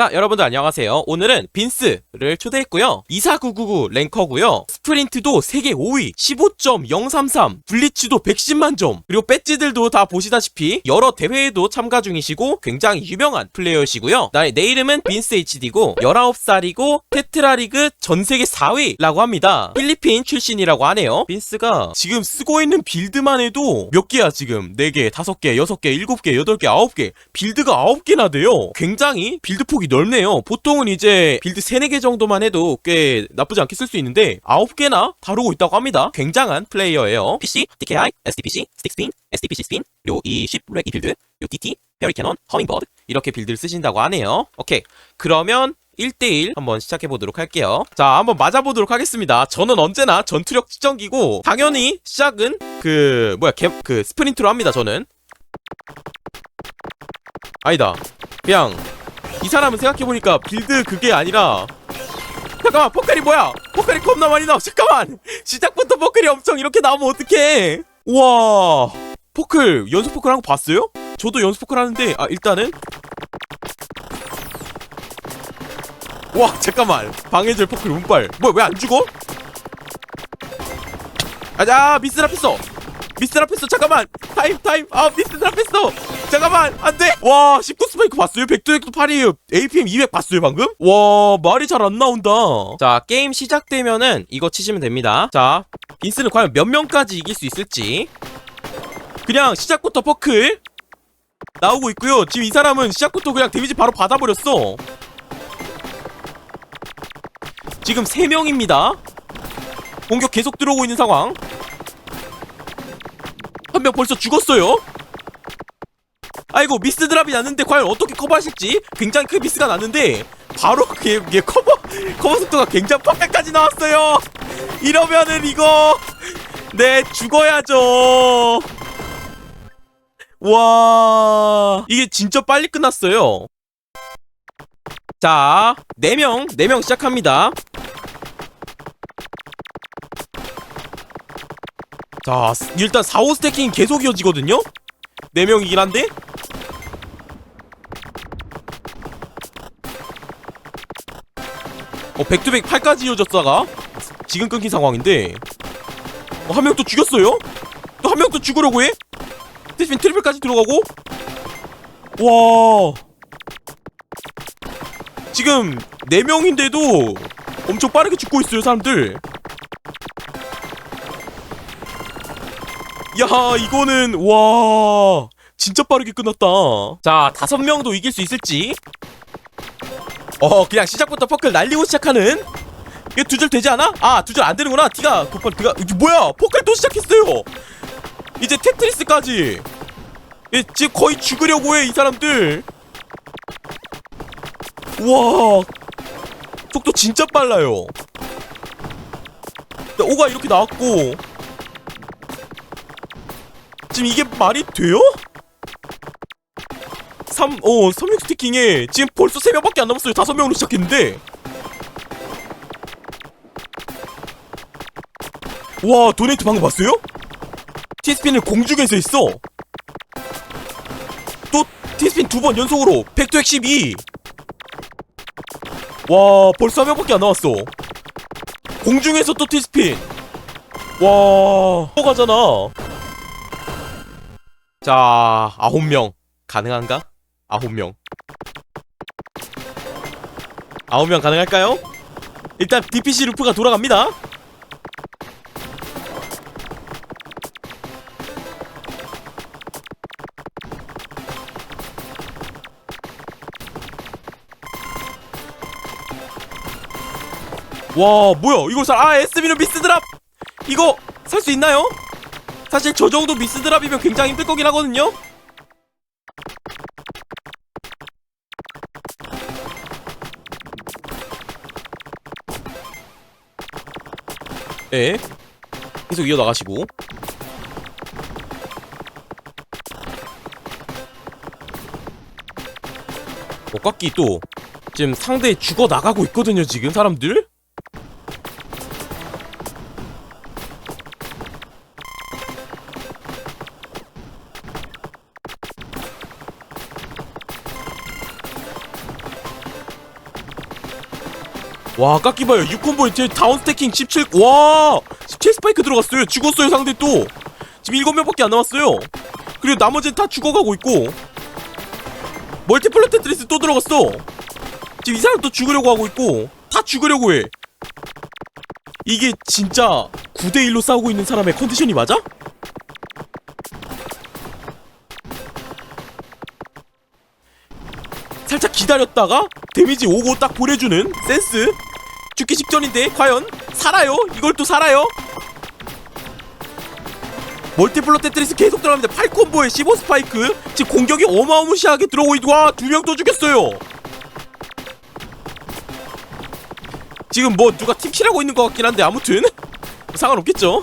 자, 여러분들 안녕하세요. 오늘은 빈스를 초대했고요. 24999 랭커고요. 스프린트도 세계 5위, 15.033, 블리츠도 110만 점, 그리고 배지들도 다 보시다시피 여러 대회에도 참가 중이시고 굉장히 유명한 플레이어시고요. 나의 내 이름은 빈스 HD고 19살이고 테트라리그 전 세계 4위라고 합니다. 필리핀 출신이라고 하네요. 빈스가 지금 쓰고 있는 빌드만 해도 몇 개야 지금? 4개, 5개, 6개, 7개, 8개, 9개. 빌드가 9개나 돼요. 굉장히 빌드 폭이 넓네요. 보통은 이제 빌드 3, 4개 정도만 해도 꽤 나쁘지 않게 쓸 수 있는데 9개나 다루고 있다고 합니다. 굉장한 플레이어예요. PC, DKI, SDPC, 스틱스핀, SDPC 스핀, 이 10렉 이 빌드, 요 DT, 페리캐논, 허밍버드 이렇게 빌드를 쓰신다고 하네요. 오케이. 그러면 1대1 한번 시작해보도록 할게요. 자, 한번 맞아보도록 하겠습니다. 저는 언제나 전투력 측정기고, 당연히 시작은 그, 뭐야, 개, 그 스프린트로 합니다, 저는. 아니다. 그냥, 이 사람은 생각해보니까 빌드 그게 아니라, 잠깐만, 포칼이 뭐야? 포칼이 겁나 많이 나와. 잠깐만! 시작부터 포칼이 엄청 이렇게 나오면 어떡해! 우와, 포클, 연속 포클 한 거 봤어요? 저도 연속 포클 하는데, 아, 일단은, 와 잠깐만 방해절 포클 운빨 뭐야 왜 안 죽어? 아자 미스랍했어 미스랍했어 잠깐만 타임 타임. 아 미스랍했어 잠깐만 안돼. 와 19 스파이크 봤어요? 백도액도 8이에요. APM 200 봤어요 방금? 와 말이 잘 안 나온다. 자 게임 시작되면은 이거 치시면 됩니다. 자 빈스는 과연 몇 명까지 이길 수 있을지. 그냥 시작부터 퍼클. 나오고 있고요. 지금 이 사람은 시작부터 그냥 데미지 바로 받아버렸어. 지금 3명입니다. 공격 계속 들어오고 있는 상황. 한명 벌써 죽었어요. 아이고 미스 드랍이 났는데 과연 어떻게 커버하실지 굉장히 큰 미스가 났는데 바로 그게, 그게 커버 커버 속도가 굉장히 퍼펙까지 나왔어요. 이러면은 이거 네 죽어야죠. 와 이게 진짜 빨리 끝났어요. 자, 4명, 4명 시작합니다. 자, 스- 일단 4, 5 스태킹 계속 이어지거든요? 4명이긴 한데? 어, 백투백 8까지 이어졌다가 지금 끊긴 상황인데 어, 한 명 또 죽였어요? 또 한 명 또 죽으려고 해? 스테핀 트리플까지 들어가고 와 지금 4명인데도 엄청 빠르게 죽고 있어요 사람들 야 이거는 와 진짜 빠르게 끝났다. 자 다섯 명도 이길 수 있을지. 어 그냥 시작부터 퍼클 날리고 시작하는? 이게 두 줄 되지 않아? 아 두 줄 안 되는구나. 티가 도팔 티가 이게 뭐야? 퍼클 또 시작했어요. 이제 테트리스까지. 예, 지금 거의 죽으려고 해 이 사람들. 와 속도 진짜 빨라요. 나 오가 이렇게 나왔고 지금 이게 말이 돼요? 3, 어, 36 스티킹에 지금 벌써 3명밖에 안 남았어요. 5명으로 시작했는데. 와 도네이트 방금 봤어요? 티스핀을 공중에서 했어. 또 티스핀 두번 연속으로 백도 112 와 벌써 한 명밖에 안 나왔어. 공중에서 또 티스핀. 와또 가잖아 자 아홉 명 가능한가? 아홉 명 아홉 명 가능할까요? 일단 DPC 루프가 돌아갑니다 와 뭐야 이거 살 아 SB는 미스 드랍 이거 살 수 있나요? 사실 저 정도 미스 드랍이면 굉장히 힘들 거긴 하거든요. 예 계속 이어나가시고. 옷깎기 또 지금 상대 죽어 나가고 있거든요 지금 사람들 와 깎기 봐요. 6콤보에 제 다운 스태킹 17 와! 17 스파이크 들어갔어요. 죽었어요 상대 또. 지금 7명밖에 안 남았어요. 그리고 나머지는 다 죽어가고 있고. 멀티플로 테트리스 또 들어갔어. 지금 이 사람 또 죽으려고 하고 있고. 다 죽으려고 해. 이게 진짜 9대1로 싸우고 있는 사람의 컨디션이 맞아? 살짝 기다렸다가 데미지 오고 딱 보내주는 센스 죽기 직전인데 과연 살아요? 이걸 또 살아요? 멀티플로 테트리스 계속 들어갑니다 8콤보에 15 스파이크 지금 공격이 어마어마시하게 들어오고 있고 와두 명또 죽였어요 지금 뭐 누가 팀킬하고 있는 것 같긴 한데 아무튼 상관없겠죠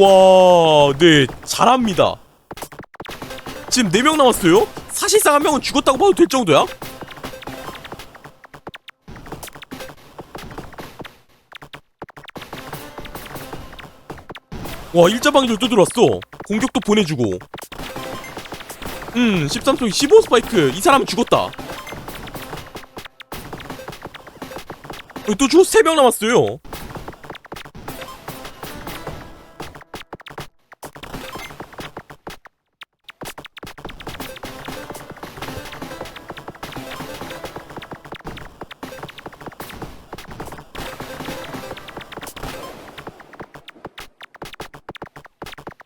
와, 네, 잘합니다. 지금 4명 남았어요? 사실상 한 명은 죽었다고 봐도 될 정도야? 와, 일자방이를 또 들어왔어. 공격도 보내주고. 음, 13초 15 스파이크. 이 사람은 죽었다. 어, 또 죽어 3명 남았어요.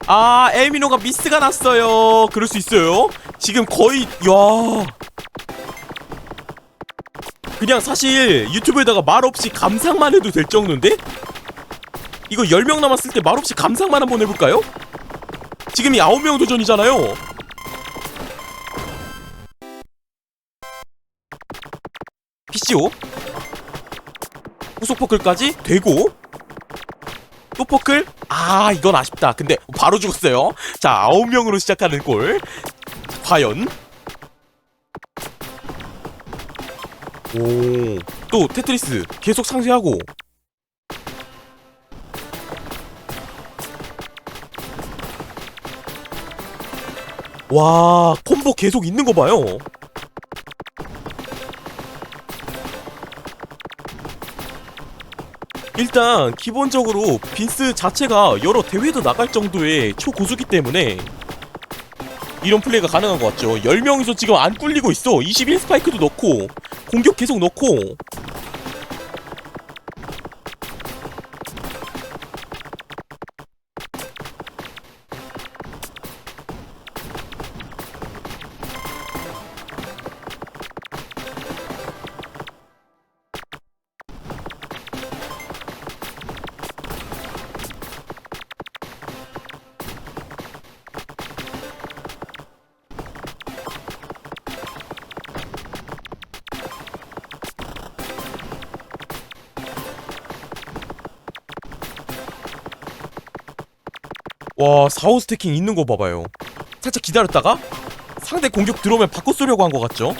아, 엘미노가 미스가 났어요. 그럴 수 있어요. 지금 거의, 야. 그냥 사실 유튜브에다가 말 없이 감상만 해도 될 정도인데? 이거 10명 남았을 때 말 없이 감상만 한번 해볼까요? 지금이 9명 도전이잖아요. PCO 후속 퍼클까지 되고 또 퍼클? 아 이건 아쉽다. 근데 바로 죽었어요. 자 아홉 명으로 시작하는 골. 과연? 오 또 테트리스 계속 상쇄하고. 와 콤보 계속 있는 거 봐요 일단 기본적으로 빈스 자체가 여러 대회도 나갈 정도의 초고수기 때문에 이런 플레이가 가능한 것 같죠. 10명이서 지금 안 꿀리고 있어. 21 스파이크도 넣고 공격 계속 넣고 와 4호 스태킹 있는 거 봐봐요 살짝 기다렸다가 상대 공격 들어오면 바꿔 쏘려고 한 것 같죠?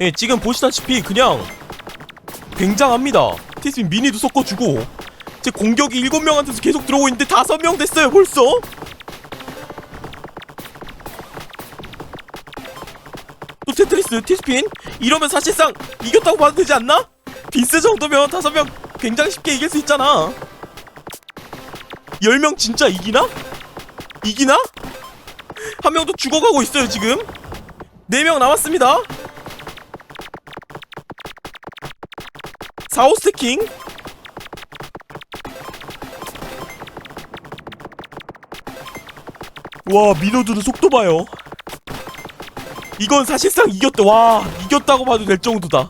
예, 지금 보시다시피 그냥 굉장합니다. 티스민 미니도 섞어주고 제 공격이 7명한테서 계속 들어오고 있는데 5명 됐어요 벌써? 또 테트리스, 티스핀 이러면 사실상 이겼다고 봐도 되지 않나? 빈스 정도면 5명 굉장히 쉽게 이길 수 있잖아 10명 진짜 이기나? 이기나? 한 명도 죽어가고 있어요 지금 4명 남았습니다 4호 스태킹 와 미노드는 속도 봐요 이건 사실상 이겼다 와 이겼다고 봐도 될 정도다.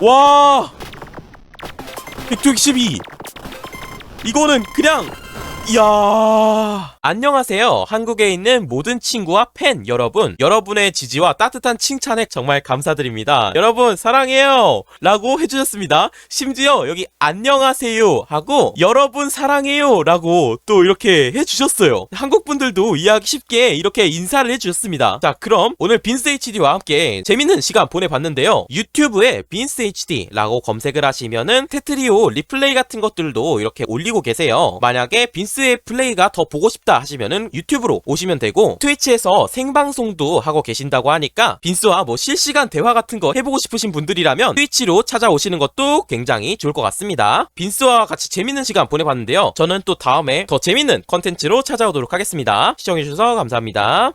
와. 162 이거는 그냥 이야. 안녕하세요. 한국에 있는 모든 친구와 팬 여러분. 여러분의 지지와 따뜻한 칭찬에 정말 감사드립니다. 여러분, 사랑해요. 라고 해주셨습니다. 심지어 여기 안녕하세요. 하고 여러분 사랑해요. 라고 또 이렇게 해주셨어요. 한국 분들도 이해하기 쉽게 이렇게 인사를 해주셨습니다. 자, 그럼 오늘 빈스 HD와 함께 재밌는 시간 보내봤는데요. 유튜브에 빈스 HD라고 검색을 하시면은 테트리오 리플레이 같은 것들도 이렇게 올리고 계세요. 만약에 빈 스의 플레이가 더 보고 싶다 하시면은 유튜브로 오시면 되고 트위치에서 생방송도 하고 계신다고 하니까 빈스와 뭐 실시간 대화 같은 거 해보고 싶으신 분들이라면 트위치로 찾아오시는 것도 굉장히 좋을 것 같습니다. 빈스와 같이 재밌는 시간 보내봤는데요. 저는 또 다음에 더 재밌는 컨텐츠로 찾아오도록 하겠습니다. 시청해주셔서 감사합니다.